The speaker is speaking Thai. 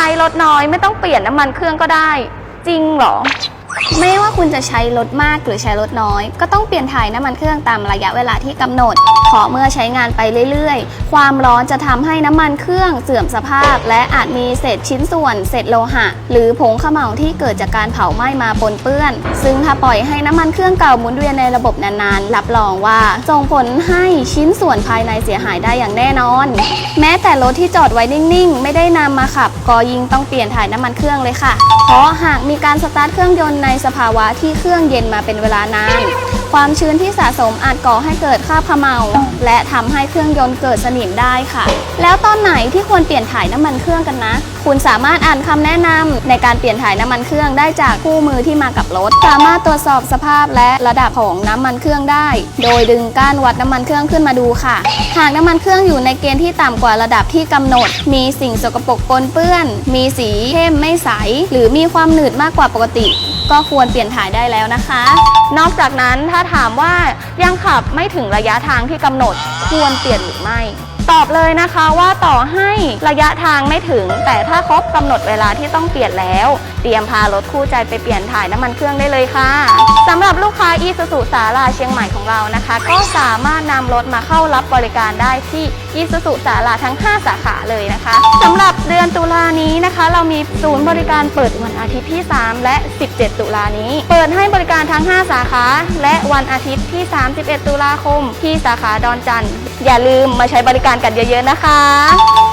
ช้รถน้อยไม่ต้องเปลี่ยนน้ำมันเครื่องก็ได้ จริงเหรอ ไม่ว่าคุณจะใช้รถมากหรือใช้รถน้อย ก็ต้องเปลี่ยนถ่ายน้ำมันเครื่องตามระยะเวลาที่กำหนดเพราะเมื่อใช้งานไปเรื่อยๆ ความร้อนจะทำให้น้ำมันเครื่องเสื่อมสภาพ และอาจมีเศษชิ้นส่วน เศษโลหะ หรือผงเขม่าที่เกิดจากการเผาไหม้มาปนเปื้อน ซึ่งถ้าปล่อยให้น้ำมันเครื่องเก่าหมุนเวียนในระบบนานๆ รับรองว่าส่งผลให้ชิ้นส่วนภายในเสียหายได้อย่างแน่นอน แม้แต่รถที่จอดไว้นิ่งๆ ไม่ได้นำมาขับก็ยิ่งต้องเปลี่ยนถ่ายน้ำมันเครื่องเลยค่ะ เพราะหากมีการสตาร์ทเครื่องยนต์ในสภาวะที่เครื่องเย็นมาเป็นเวลานาน ความชื้นที่สะสมอาจก่อให้เกิดคราบเขมเมา และทำให้เครื่องยนต์เกิดสนิมได้ค่ะ แล้วตอนไหนที่ควรเปลี่ยนถ่ายน้ำมันเครื่องกันนะ คุณสามารถอ่านคำแนะนำในการเปลี่ยนถ่ายน้ำมันเครื่องได้จากคู่มือที่มากับรถ สามารถตรวจสอบสภาพและระดับของน้ำมันเครื่องได้ โดยดึงก้านวัดน้ำมันเครื่องขึ้นมาดูค่ะ หากน้ำมันเครื่องอยู่ในเกณฑ์ที่ต่ำกว่าระดับที่กำหนด มีสิ่งสกปรกปนเปื้อน มีสีเข้มไม่ใส หรือมีความหนืดมากกว่าปกติ ก็ควรเปลี่ยนถ่ายได้แล้วนะคะ นอกจากนั้นถ้าถามว่ายังขับไม่ถึงระยะทางที่กำหนดควรเปลี่ยนหรือไม่ ตอบเลยนะคะว่าต่อให้ระยะทางไม่ถึง แต่ถ้าครบกำหนดเวลาที่ต้องเปลี่ยนแล้ว เตรียมพารถคู่ใจไปเปลี่ยนถ่ายน้ำมันเครื่องได้เลยค่ะสำหรับลูกค้าอีซูซูสาราเชียงใหม่ของเรานะคะ ก็สามารถนำรถมาเข้ารับบริการได้ที่อีซูซูสาราทั้ง 5 สาขาเลยนะคะสำหรับ อนตุลานี้นะคะ เรามีศูนย์บริการเปิดวันอาทิตย์ที่ 3 และ 17 ตุลานี้ เปิดให้บริการทั้ง 5 สาขา และวันอาทิตย์ที่ 31 ตุลาคม ที่สาขาดอนจันทร์อย่าลืมมาใช้บริการกันเยอะๆนะคะ